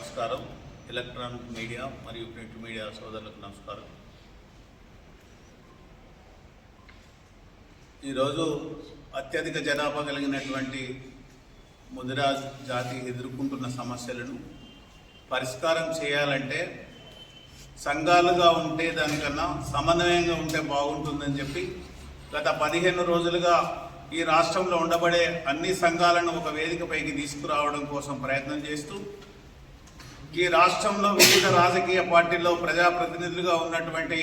నమస్కారం. Electronic media మరియు print media సోదరులకు నమస్కారం. ఈరోజు అత్యధిక జనాభా కలిగినటువంటి ముదిరాజ్ జాతి ఎదుర్కొంటున్న సమస్యలను పరిష్కారం చేయాలంటే సంఘాలుగా ఉంటే దానికన్నా సమన్వయంగా ఉంటే బాగుంటుందని చెప్పి గత పదిహేను రోజులుగా ఈ రాష్ట్రంలో ఉండబడే అన్ని సంఘాలను ఒక వేదికపైకి తీసుకురావడం కోసం ప్రయత్నం చేస్తూ ఈ రాష్ట్రంలో వివిధ రాజకీయ పార్టీల్లో ప్రజాప్రతినిధులుగా ఉన్నటువంటి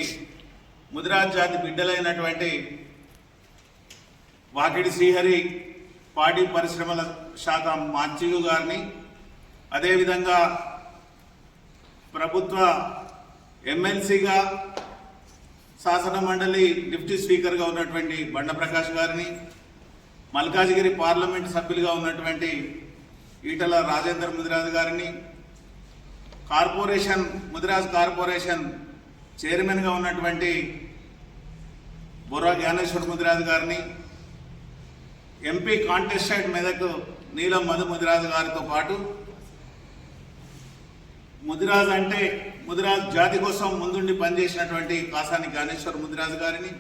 ముదిరాజాతి బిడ్డలైనటువంటి వాకిడి శ్రీహరి పాడి పరిశ్రమల శాఖ మాచిగు గారిని అదేవిధంగా ప్రభుత్వ ఎమ్మెల్సీగా శాసన మండలి డిప్యూటీ స్పీకర్గా ఉన్నటువంటి బండ ప్రకాష్ గారిని మల్కాజిగిరి పార్లమెంట్ సభ్యులుగా ఉన్నటువంటి ఈటల రాజేందర్ ముదిరాజు గారిని కార్పొరేషన్ ముదిరాజ్ కార్పొరేషన్ చైర్మన్గా ఉన్నటువంటి బొర్రా జ్ఞానేశ్వర్ ముదిరాజు గారిని ఎంపీ కాంటెస్టెంట్ మెదక్ నీలం మధు ముదిరాజు గారితో పాటు ముదిరాజ్ అంటే ముదిరాజ్ జాతి కోసం ముందుండి పనిచేసినటువంటి కాసాని జ్ఞానేశ్వర్ ముదిరాజు గారిని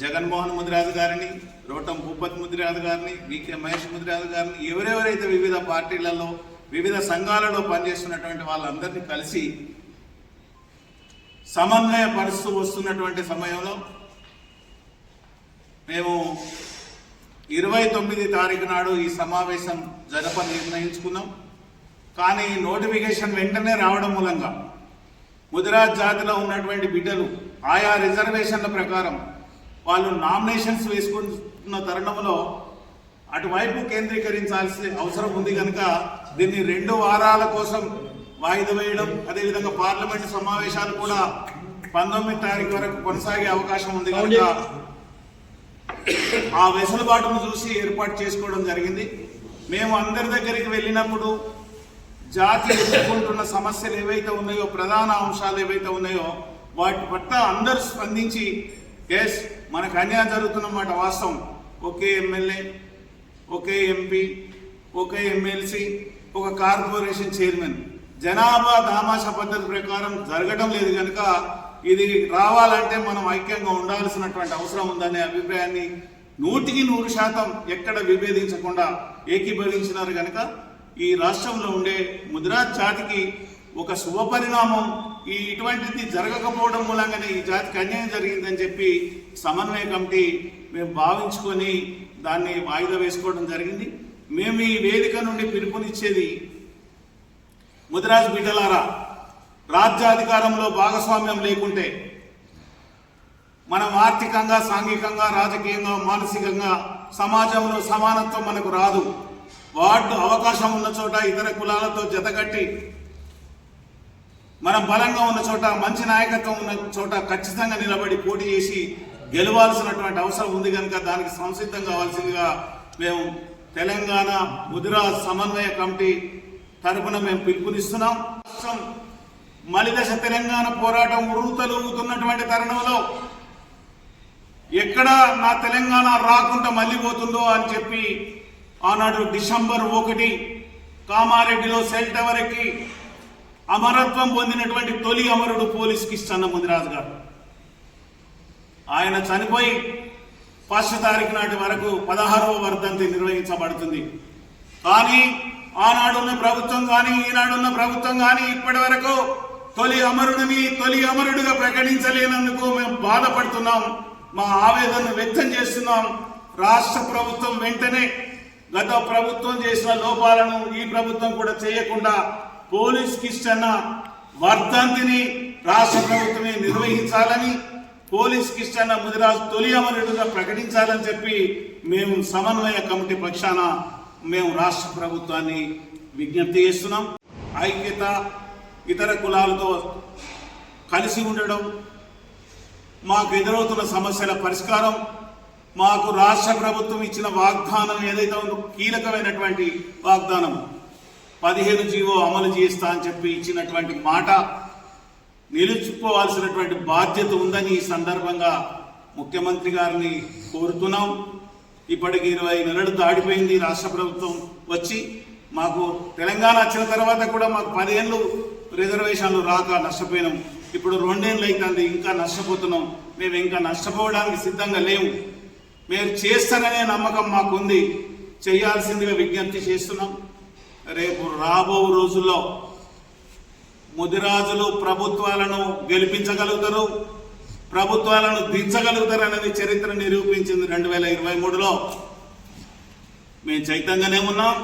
జగన్మోహన్ ముదిరాజు గారిని రోటం భూపత్ ముదిరాజు గారిని వికే మహేష్ ముదిరాజు గారిని ఎవరెవరైతే వివిధ పార్టీలలో వివిధ సంఘాలలో పనిచేస్తున్నటువంటి వాళ్ళందరినీ కలిసి సమన్వయపరుస్తూ వస్తున్నటువంటి సమయంలో మేము ఇరవై తొమ్మిది తారీఖు నాడు ఈ సమావేశం జరప నిర్ణయించుకున్నాం. కానీ నోటిఫికేషన్ వెంటనే రావడం మూలంగా ముదిరాజ్ జాతిలో ఉన్నటువంటి బిడ్డలు ఆయా రిజర్వేషన్ల ప్రకారం వాళ్ళు నామినేషన్స్ వేసుకుంటున్న తరుణంలో అటువైపు కేంద్రీకరించాల్సిన అవసరం ఉంది కనుక దీన్ని రెండు వారాల కోసం వాయిదా వేయడం అదేవిధంగా పార్లమెంట్ సమావేశాలు కూడా పంతొమ్మిది తారీఖు వరకు కొనసాగే అవకాశం ఉంది కనుక ఆ వెసులుబాటును చూసి ఏర్పాటు చేసుకోవడం జరిగింది. మేము అందరి దగ్గరికి వెళ్ళినప్పుడు జాతి ఎదుర్కొంటున్న సమస్యలు ఏవైతే ఉన్నాయో ప్రధాన అంశాలు ఏవైతే ఉన్నాయో వాటి పట్ల అందరూ స్పందించి ఎస్ మనకు అన్యాయం జరుగుతున్నమాట వాస్తవం. ఒకే ఎమ్మెల్యే ఒకే ఎంపీ ఒకే ఎమ్మెల్సీ ఒక కార్పొరేషన్ చైర్మన్. జనాభా దామాష పద్ధతి ప్రకారం జరగడం లేదు కనుక ఇది రావాలంటే మనం ఐక్యంగా ఉండాల్సినటువంటి అవసరం ఉందనే అభిప్రాయాన్ని నూటికి నూరు శాతం ఎక్కడ విభేదించకుండా ఏకీభవించినారు కనుక ఈ రాష్ట్రంలో ఉండే ముద్రా జాతికి ఒక శుభ పరిణామం ఈ ఇటువంటిది జరగకపోవడం మూలంగానే ఈ జాతికి అన్యాయం జరిగిందని చెప్పి సమన్వయ కమిటీ మేము భావించుకొని దాన్ని వాయిదా వేసుకోవడం జరిగింది. మేము ఈ వేదిక నుండి పిలుపునిచ్చేది ముదిరాజ్ బిడ్డలారా రాజ్యాధికారంలో భాగస్వామ్యం లేకుంటే మనం ఆర్థికంగా సాంఘికంగా రాజకీయంగా మానసికంగా సమాజంలో సమానత్వం మనకు రాదు. వార్డు అవకాశం ఉన్న చోట ఇతర కులాలతో జతగట్టి మనం బలంగా ఉన్న చోట మంచి నాయకత్వం ఉన్న చోట ఖచ్చితంగా నిలబడి పోటీ చేసి గెలవాల్సినటువంటి అవసరం ఉంది కనుక దానికి సంసిద్ధం కావాల్సిందిగా మేము తెలంగాణ ముదిరా సమన్వయ కమిటీ తరపున మేము పిలుపునిస్తున్నాం. రాష్ట్రం మలిదశ తెలంగాణ పోరాటం ఉరుతలుగుతున్నటువంటి తరుణంలో ఎక్కడ నా తెలంగాణ రాకుండా మళ్ళీ పోతుందో అని చెప్పి ఆనాడు డిసెంబర్ ఒకటి కామారెడ్డిలో సెల్ టవర్ ఎక్కి అమరత్వం పొందినటువంటి తొలి అమరుడు పోలీస్ కిష్టన్న ముదిరాజు గారు. ఆయన చనిపోయి ఫస్ట్ తారీఖు నాటి వరకు పదహారవ వర్ధంతి నిర్వహించబడుతుంది. కానీ ఆనాడున్న ప్రభుత్వం కానీ ఈనాడున్న ప్రభుత్వం కానీ ఇప్పటి వరకు తొలి అమరుడిని తొలి అమరుడిగా ప్రకటించలేనందుకు మేము బాధపడుతున్నాం. మా ఆవేదనను వ్యక్తం చేస్తున్నాం. రాష్ట్ర ప్రభుత్వం వెంటనే గత ప్రభుత్వం చేసిన లోపాలను ఈ ప్రభుత్వం కూడా చేయకుండా పోలీస్ కిష్టన్న వర్ధంతిని రాష్ట్ర ప్రభుత్వమే నిర్వహించాలని పోలీస్ కిష్టన్న ముదిరాజు తొలి అమరుడుగా ప్రకటించాలని చెప్పి మేము సమన్వయ కమిటీ పక్షాన మేము రాష్ట్ర ప్రభుత్వాన్ని విజ్ఞప్తి చేస్తున్నాం. ఐక్యత ఇతర కులాలతో కలిసి ఉండడం మాకు ఎదురవుతున్న సమస్యల పరిష్కారం మాకు రాష్ట్ర ప్రభుత్వం ఇచ్చిన వాగ్దానం ఏదైతే ఉందో కీలకమైనటువంటి వాగ్దానం పదిహేను జీవో అమలు చేస్తా అని చెప్పి ఇచ్చినటువంటి మాట నిలుచుకోవాల్సినటువంటి బాధ్యత ఉందని ఈ సందర్భంగా ముఖ్యమంత్రి గారిని కోరుతున్నాం. ఇప్పటికి ఇరవై నెలలు దాడిపోయింది రాష్ట్ర ప్రభుత్వం వచ్చి. మాకు తెలంగాణ వచ్చిన తర్వాత కూడా మాకు పదేళ్ళు రిజర్వేషన్లు రాక నష్టపోయినాం. ఇప్పుడు రెండేళ్ళు అవుతుంది ఇంకా నష్టపోతున్నాం. మేము ఇంకా నష్టపోవడానికి సిద్ధంగా లేవు మీరు చేస్తారనే నమ్మకం మాకుంది. చేయాల్సిందిగా విజ్ఞప్తి చేస్తున్నాం. రేపు రాబో రోజుల్లో ముదిరాజులు ప్రభుత్వాలను గెలిపించగలుగుతారు ప్రభుత్వాలను దించగలుగుతారు అనేది చరిత్ర నిరూపించింది రెండు వేల ఇరవై మూడులో. మేము చైతంగానే ఉన్నాం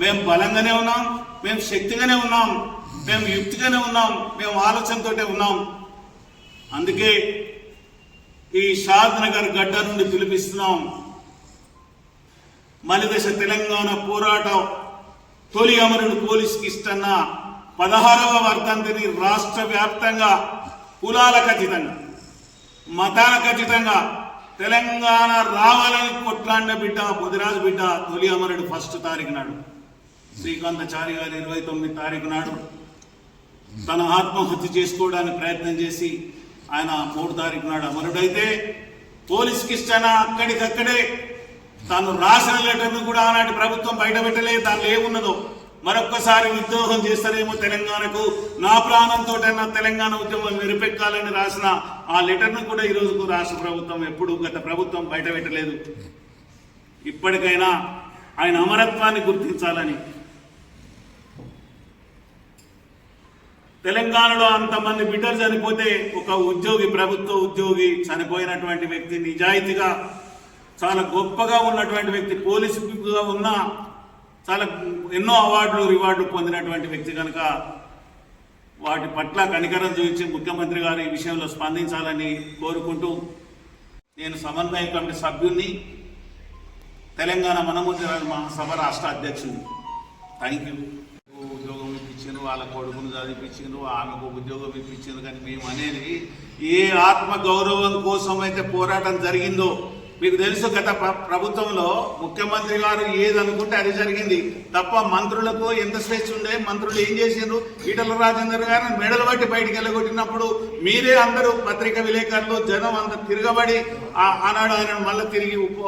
మేము బలంగానే ఉన్నాం మేము శక్తిగానే ఉన్నాం మేము యుక్తిగానే ఉన్నాం మేము ఆలోచనతోటే ఉన్నాం. అందుకే ఈ షాద్ నగర్ గడ్డ నుండి పిలిపిస్తున్నాం. మలిదశ తెలంగాణ పోరాటం తొలి అమరుడు పోలీసుకి ఇష్టన్న పదహారవ వర్ధంతిని రాష్ట్ర వ్యాప్తంగా కులాల ఖచ్చితంగా మతాల ఖచ్చితంగా తెలంగాణ రావాలని కొట్లాడిన బిడ్డ బుధిరాజు బిడ్డ తొలి అమరుడు ఫస్ట్ తారీఖు నాడు. శ్రీకాంతచారి గారు ఇరవై తొమ్మిది తారీఖు నాడు తన ఆత్మహత్య చేసుకోవడానికి ప్రయత్నం చేసి ఆయన మూడు తారీఖు నాడు అమరుడైతే పోలీస్ కిష్టన అక్కడికక్కడే తాను రాసిన లెటర్ను కూడా ఆనాటి ప్రభుత్వం బయటపెట్టలేదు దానిలో ఏమున్నదో. మరొక్కసారి విద్రోహం చేస్తారేమో తెలంగాణకు. నా ప్రాణంతో తెలంగాణ ఉద్యమం నిరపెక్కాలని రాసిన ఆ లెటర్ను కూడా ఈ రాష్ట్ర ప్రభుత్వం ఎప్పుడు గత ప్రభుత్వం బయట పెట్టలేదు ఇప్పటికైనా ఆయన అమరత్వాన్ని గుర్తించాలని. తెలంగాణలో అంతమంది బిడ్డలు చనిపోతే ఒక ఉద్యోగి ప్రభుత్వ ఉద్యోగి చనిపోయినటువంటి వ్యక్తి నిజాయితీగా చాలా గొప్పగా ఉన్నటువంటి వ్యక్తి పోలీసుగా ఉన్న చాలా ఎన్నో అవార్డులు రివార్డులు పొందినటువంటి వ్యక్తి కనుక వాటి పట్ల కనికరం చూపించి ముఖ్యమంత్రి గారు ఈ విషయంలో స్పందించాలని కోరుకుంటూ నేను సమన్వయ కమిటీ సభ్యుణ్ణి తెలంగాణ మనముద్ర మహాసభ రాష్ట్ర అధ్యక్షుడిని థ్యాంక్ యూ ఉద్యోగం ఇప్పించారు వాళ్ళ కొడుకును చదివిపించారు ఆమెకు ఉద్యోగం ఇప్పించారు కానీ మేము అనేది ఏ ఆత్మ గౌరవం కోసం అయితే పోరాటం జరిగిందో మీకు తెలుసు గత ప్రభుత్వంలో ముఖ్యమంత్రి గారు ఏది అనుకుంటే అది జరిగింది. తప్ప మంత్రులకు ఎంత స్వేచ్ఛ ఉండే మంత్రులు ఏం చేసిండ్రు? ఈటల రాజేందర్ గారు మెడలు బట్టి బయటికి వెళ్ళగొట్టినప్పుడు మీరే అందరూ పత్రిక విలేకరులు జనం అంత తిరగబడి ఆ- ఆనాడు ఆయన మళ్ళీ తిరిగి ఉప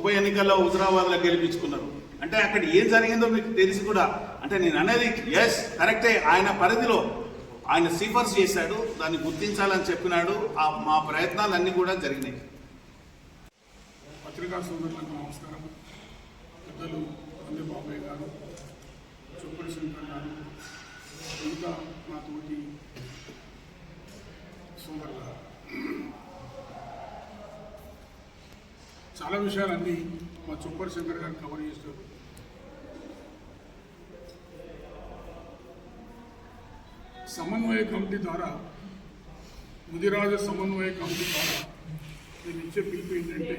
ఉప ఎన్నికల్లో హుజరాబాద్లో గెలిపించుకున్నారు. అంటే అక్కడ ఏం జరిగిందో మీకు తెలిసి కూడా అంటే నేను అనేది ఎస్ కరెక్టే ఆయన పరిధిలో ఆయన సిఫార్సు చేశాడు దాన్ని గుర్తించాలని చెప్పినాడు. ఆ మా ప్రయత్నాలన్నీ కూడా జరిగినాయి. పత్రికా సోదరులకు నమస్కారం. పెద్దలు అందే బాబాయ్ గారు చొప్పటి శంకర్ గారు ఇంకా మా తోటి సోదరుల చాలా విషయాలన్నీ మా చొప్పటి శంకర్ గారు కవర్ చేస్తారు సమన్వయ కమిటీ ద్వారా ముదిరాజ సమన్వయ కమిటీ ద్వారా నేను ఇచ్చే పిలుపు ఏంటంటే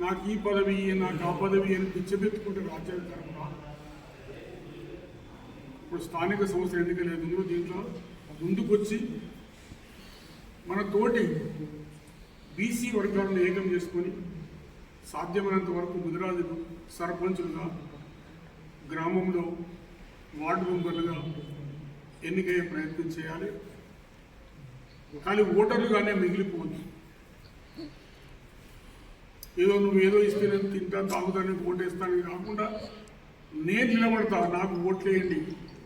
నాకు ఈ పదవి నాకు ఆ పదవి అని పిచ్చబెత్తుకుంటే రాజ్యాంగం ఇప్పుడు స్థానిక సంస్థ ఎన్నికలు ఏదో దీంట్లో ముందుకొచ్చి మన తోటి బీసీ వర్గాలను ఏకం చేసుకొని సాధ్యమైనంత వరకు ముదిరాజులు సర్పంచులుగా గ్రామంలో వార్డు మెంబర్లుగా ఎన్నికయ్యే ప్రయత్నం చేయాలి. కానీ ఓటర్లుగానే మిగిలిపోవద్దు ఏదో నువ్వు ఏదో ఇస్తే నేను తింటా తాగుతాను ఓటేస్తాను కాకుండా నేను నిలబడతా నాకు ఓట్లేయండి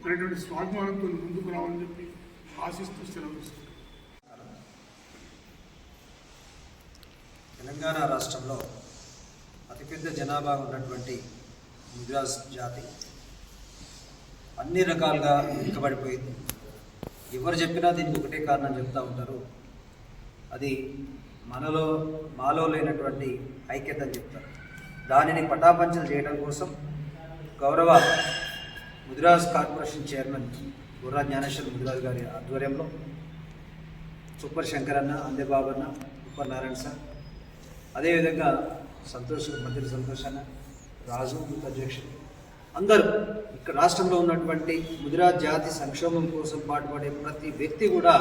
అనేటువంటి స్వాభిమానంతో ముందుకు రావాలని చెప్పి ఆశిస్తూ సెలవు తెలంగాణ రాష్ట్రంలో అతిపెద్ద జనాభా ఉన్నటువంటి ముద్రాజ్ జాతి అన్ని రకాలుగా వెనుకబడిపోయింది. ఎవరు చెప్పినా దీనికి ఒకటే కారణం చెప్తూ ఉంటారు. అది మనలో మాలో లేనటువంటి ఐక్యతని చెప్తారు. దానిని పటాపంచలు చేయడం కోసం గౌరవ ముదిరాజ్ కార్పొరేషన్ చైర్మన్ గుర్రా జ్ఞానేశ్వర్ ముదిరాజ్ గారి ఆధ్వర్యంలో సూపర్ శంకర్ అన్న అందేబాబు ఉప్పర్ నారాయణ సార్ అదేవిధంగా సంతోష్ మంత్రి సంతోష్ అన్న రాజు అధ్యక్షుడు అందరూ ఇక్కడ రాష్ట్రంలో ఉన్నటువంటి ముదిరాజ్ జాతి సంక్షేమం కోసం పాటుపడే ప్రతి వ్యక్తి కూడా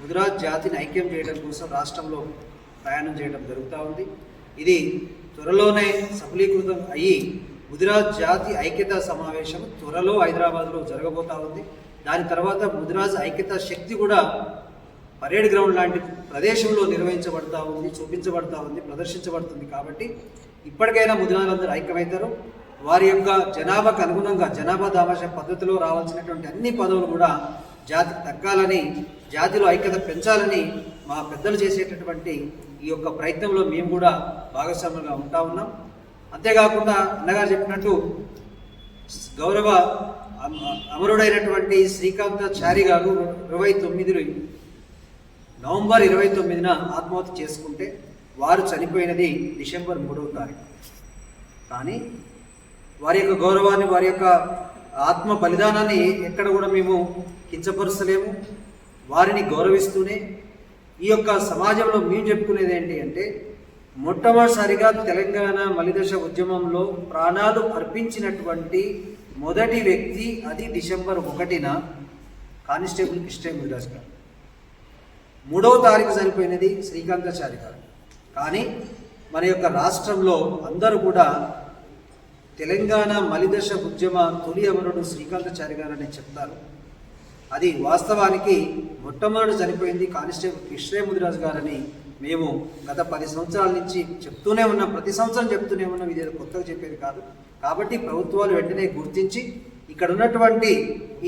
ముదిరాజ్ జాతిని ఐక్యం చేయడం కోసం రాష్ట్రంలో ప్రయాణం చేయడం జరుగుతూ ఉంది. ఇది త్వరలోనే సఫలీకృతం అయ్యి ముదిరాజ్ జాతి ఐక్యతా సమావేశం త్వరలో హైదరాబాద్లో జరగబోతా ఉంది. దాని తర్వాత ముదిరాజ్ ఐక్యతా శక్తి కూడా పరేడ్ గ్రౌండ్ లాంటి ప్రదేశంలో నిర్వహించబడతా ఉంది చూపించబడతా ఉంది ప్రదర్శించబడుతుంది కాబట్టి ఇప్పటికైనా ముదిరాజులందరూ ఐక్యమవుతారు. వారి యొక్క జనాభాకు అనుగుణంగా జనాభా దామాష పద్ధతిలో రావాల్సినటువంటి అన్ని పదవులు కూడా జాతి తగ్గాలని జాతిలో ఐక్యత పెంచాలని మా పెద్దలు చేసేటటువంటి ఈ యొక్క ప్రయత్నంలో మేము కూడా భాగస్వాములుగా ఉంటా ఉన్నాం. అంతేకాకుండా అన్నగారు చెప్పినట్టు గౌరవ అమ- అమరుడైనటువంటి శ్రీకాంతాచారి గారు ఇరవై తొమ్మిది నవంబర్ ఇరవై తొమ్మిదిన ఆత్మహత్య చేసుకుంటే వారు చనిపోయినది డిసెంబర్ మూడవ తారీఖు. కానీ వారి యొక్క గౌరవాన్ని వారి యొక్క ఆత్మ బలిదానాన్ని ఎక్కడ కూడా మేము కించపరుస్తలేము. వారిని గౌరవిస్తూనే ఈ యొక్క సమాజంలో మేము చెప్పుకునేది ఏంటి అంటే మొట్టమొదటిసారిగా తెలంగాణ మలిదశ ఉద్యమంలో ప్రాణాలు అర్పించినటువంటి మొదటి వ్యక్తి అది డిసెంబర్ ఒకటిన కానిస్టేబుల్ కృష్ణ ముదిరాజ్ గారు. మూడవ తారీఖు చనిపోయినది శ్రీకాంతాచారి గారు. కానీ మన యొక్క రాష్ట్రంలో అందరూ కూడా తెలంగాణ మలిదశ ఉద్యమ తొలి అమరుడు శ్రీకాంతాచారి గారు అని చెప్తారు. అది వాస్తవానికి మొట్టమొదటి చనిపోయింది కానిస్టేబుల్ కృష్ణ ముదిరాజు గారని మేము గత పది సంవత్సరాల నుంచి చెప్తూనే ఉన్నాం. ప్రతి సంవత్సరం చెప్తూనే ఉన్నాం. ఇది కొత్తగా చెప్పేది కాదు. కాబట్టి ప్రభుత్వాలు వెంటనే గుర్తించి ఇక్కడ ఉన్నటువంటి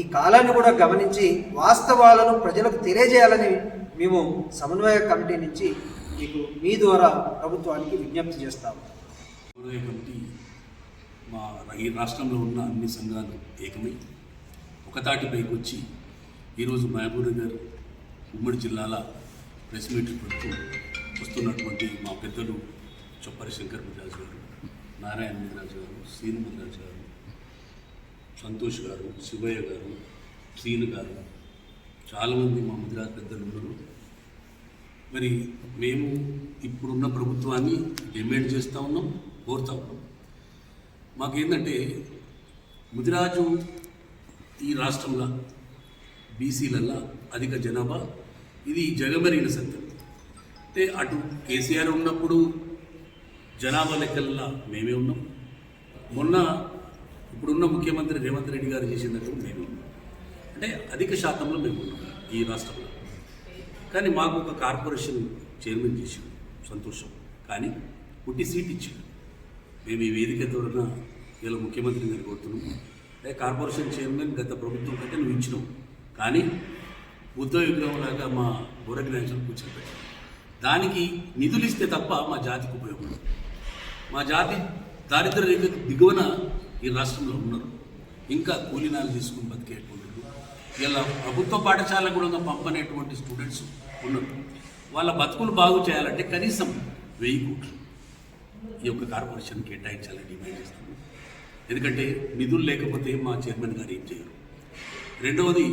ఈ కాలాన్ని కూడా గమనించి వాస్తవాలను ప్రజలకు తెలియజేయాలని మేము సమన్వయ కమిటీ నుంచి మీకు మీ ద్వారా ప్రభుత్వానికి విజ్ఞప్తి చేస్తాము సమన్వయ కమిటీ మా ఈ రాష్ట్రంలో ఉన్న అన్ని సంఘాలు ఏకమై ఒక తాటిపైకి వచ్చి ఈరోజు మహబూబ్నగర్ ఉమ్మడి జిల్లాల ప్రెస్ మీట్ పెడుతూ వస్తున్నటువంటి మా పెద్దలు చొప్పరి శంకర్ ముదిరాజు గారు నారాయణ ముదిరాజు గారు సీను ముదిరాజు గారు సంతోష్ గారు శివయ్య గారు శ్రీను గారు చాలామంది మా ముద్రాజు పెద్దలు ఉన్నారు. మరి మేము ఇప్పుడున్న ప్రభుత్వాన్ని డిమాండ్ చేస్తూ ఉన్నాం కోరుతా ఉన్నాం. మాకేంటంటే ముదిరాజు ఈ రాష్ట్రంలో బీసీలల్లా అధిక జనాభా. ఇది జగమరిగిన సత్యం అంటే అటు కేసీఆర్ ఉన్నప్పుడు జనాభా లెక్కల్లా మేమే ఉన్నాం. మొన్న ఇప్పుడున్న ముఖ్యమంత్రి రేవంత్ రెడ్డి గారు చేసినట్టు మేమే ఉన్నాం. అంటే అధిక శాతంలో మేము ఉన్నాం ఈ రాష్ట్రంలో. కానీ మాకు ఒక కార్పొరేషన్ చైర్మన్ చేసి సంతోషం. కానీ పుట్టి సీట్ ఇచ్చాడు. మేము ఈ వేదిక ద్వారా ఇలా ముఖ్యమంత్రి గారు కోరుతున్నాము అదే కార్పొరేషన్ చైర్మన్ గత ప్రభుత్వం కంటే నువ్వు ఇచ్చినావు. కానీ బుద్ధ లాగా మా బుర్రకి నాయకులు కూర్చోబెట్టాం దానికి నిధులు ఇస్తే తప్ప మా జాతికి ఉపయోగం మా జాతి దారిద్ర రేఖ దిగువన ఈ రాష్ట్రంలో ఉన్నారు. ఇంకా కూలీనాలు తీసుకుని బతికేటువంటి ఇలా ప్రభుత్వ పాఠశాల కూడా పంపనేటువంటి స్టూడెంట్స్ ఉన్నారు. వాళ్ళ బతుకులు బాగు చేయాలంటే కనీసం వెయ్యి కోట్లు ఈ యొక్క కార్పొరేషన్ కేటాయించాలని డిమాండ్ చేస్తాము ఎందుకంటే నిధులు లేకపోతే మా చైర్మన్ గారు ఏం చేయరు. రెండవది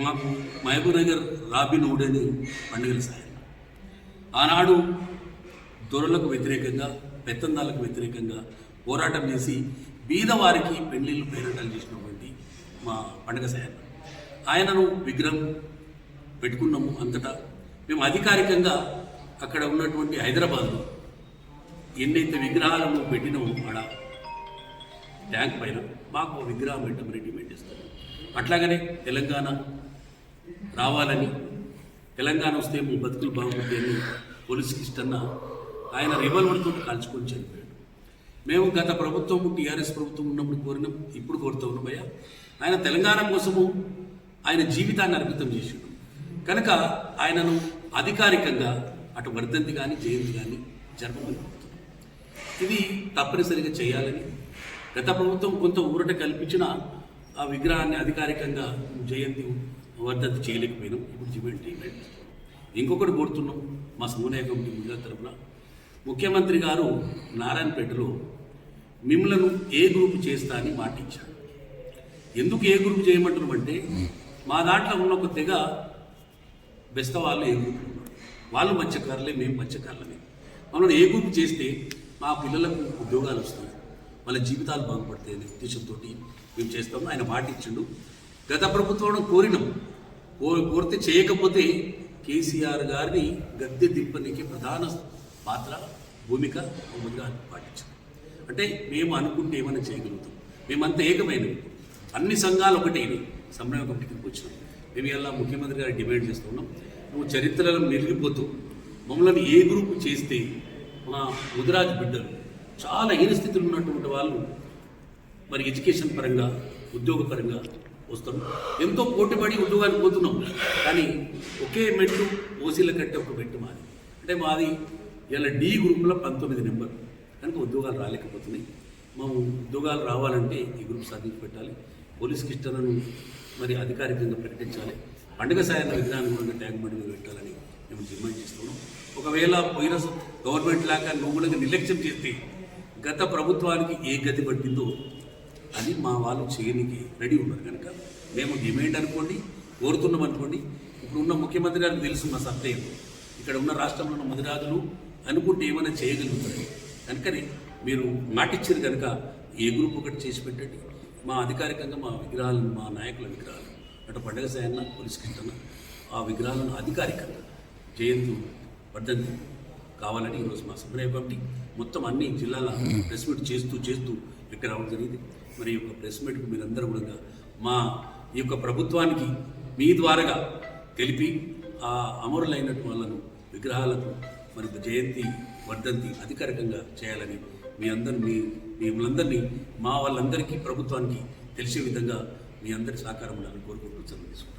మాకు మహబూబ్ నగర్ రాబిన్ హుడ్ అని పండుగల సాయం. ఆనాడు దొరలకు వ్యతిరేకంగా పెత్తందాలకు వ్యతిరేకంగా పోరాటం చేసి బీదవారికి పెళ్ళిళ్ళు పేరటాలు చేసినటువంటి మా పండుగ సాయం. ఆయనను విగ్రహం పెట్టుకున్నాము అంతటా మేము అధికారికంగా అక్కడ ఉన్నటువంటి హైదరాబాద్లో ఎన్నైతే విగ్రహాలను పెట్టినామో ఆడ ట్యాంక్ పైన మాకు విగ్రహం పెట్టమని డిమాండ్ చేస్తాం అట్లాగనే తెలంగాణ రావాలని తెలంగాణ వస్తే మీ బతుకులు బాగుంటాయని పోలీస్ ఇష్టన్న ఆయన రివాల్వర్తో కాల్చుకొని చనిపోయాడు. మేము గత ప్రభుత్వం టీఆర్ఎస్ ప్రభుత్వం ఉన్నప్పుడు కోరినాం ఇప్పుడు కోరుతూ ఉన్నామయ్యా ఆయన తెలంగాణ కోసము ఆయన జీవితాన్ని అర్పితం చేసిండు. కనుక ఆయనను అధికారికంగా అటు వర్ధంతి కానీ జయంతి కానీ జరపమని ఇది తప్పనిసరిగా చేయాలని గత ప్రభుత్వం కొంత ఊరట కల్పించిన ఆ విగ్రహాన్ని అధికారికంగా జయంతి వర్ధంతి చేయలేకపోయినాం. ఇప్పుడు జిమెంట్ డిమాండ్ ఇంకొకటి కోరుతున్నాం మా సమన్వయ కమిటీ ముందుగా తరపున. ముఖ్యమంత్రి గారు నారాయణపేటలో మిమ్మలను ఏ గ్రూప్ చేస్తా అని మాటిచ్చారు ఎందుకు ఏ గ్రూప్ చేయమంటున్నాం అంటే మా దాంట్లో ఉన్న ఒక తెగ బెస్త వాళ్ళు ఏ గ్రూప్ వాళ్ళు మత్స్యకారులే మేము మత్స్యకారులమే. మమ్మల్ని ఏ గ్రూప్ చేస్తే మా పిల్లలకు ఉద్యోగాలు వస్తాయి వాళ్ళ జీవితాలు బాగుపడతాయి అనే ఉద్దేశంతో మేము చేస్తాము ఆయన మాటిచ్చిండు గత ప్రభుత్వం కోరినాం. కో కోరితే చేయకపోతే కేసీఆర్ గారిని గద్దె దింపనికి ప్రధాన పాత్ర భూమిక ముందుగా పాటించాం అంటే మేము అనుకుంటే ఏమైనా చేయగలుగుతాం. మేమంతా ఏకమైనవి. అన్ని సంఘాలు ఒకటేవి సమన్వయ కమిటీకి వచ్చినాం. మేము ఇలా ముఖ్యమంత్రి గారు డిమాండ్ చేస్తున్నాం. నువ్వు చరిత్రలో మెలిగిపోతూ మమ్మల్ని ఏ గ్రూప్ చేస్తే మా ముదిరాజ్ బిడ్డలు చాలా హీన స్థితిలో ఉన్నటువంటి వాళ్ళు మరి ఎడ్యుకేషన్ పరంగా ఉద్యోగపరంగా వస్తాం ఎంతో పోటీపడి ఉద్యోగానికి పోతున్నాం. కానీ ఒకే మెట్టు ఓసీల కంటే ఒక మెట్టు మాది. అంటే మాది ఇలా డి గ్రూప్లో పంతొమ్మిది నెంబర్. కనుక ఉద్యోగాలు రాలేకపోతున్నాయి. మేము ఉద్యోగాలు రావాలంటే ఈ గ్రూప్ సాధించి పెట్టాలి. పోలీస్ కిష్టలను మరి అధికారికంగా ప్రకటించాలి. పండుగ సాయంత్రం విధానం కూడా ట్యాంక్ బండి మీద పెట్టాలని మేము డిమాండ్ చేస్తున్నాం. ఒకవేళ పోయిన గవర్నమెంట్ లాగా నువ్వు కూడా నిర్లక్ష్యం చేస్తే గత ప్రభుత్వానికి ఏ గతి పట్టిందో అది మా వాళ్ళు చేయనికి రెడీ ఉన్నారు కనుక. మేము డిమాండ్ అనుకోండి కోరుతున్నాం అనుకోండి. ఇప్పుడు ఉన్న ముఖ్యమంత్రి గారికి తెలుసు మా సత్యం. ఇక్కడ ఉన్న రాష్ట్రంలో ఉన్న మదిరాజులు అనుకుంటే ఏమైనా చేయగలుగుతారు. కనుకనే మీరు మాటిచ్చారు కనుక ఏ గ్రూప్ ఒకటి చేసి పెట్టండి. మా అధికారికంగా మా విగ్రహాలను మా నాయకుల విగ్రహాలు. అటు పండగ సాయన్న పోలీస్ కిష్టన్న ఆ విగ్రహాలను అధికారికంగా జయంతి వర్ధంతి కావాలని ఈరోజు మా సమన్వయ కమిటీ మొత్తం అన్ని జిల్లాల ప్రెస్ మీట్ చేస్తూ చేస్తూ ఇక్కడ రావడం జరిగింది. మరి యొక్క ప్రెస్ మీట్కు మీరందరూ కూడా మా ఈ యొక్క ప్రభుత్వానికి మీ ద్వారాగా తెలిపి ఆ అమరులైనటు వాళ్ళను విగ్రహాలకు మరి జయంతి వర్ధంతి అధికారికంగా చేయాలని మీ అందరిని మీ మిమ్మల్ందరినీ మా వాళ్ళందరికీ ప్రభుత్వానికి తెలిసే విధంగా మీ అందరి సహకారం ఉండాలని కోరుకుంటూ చదువు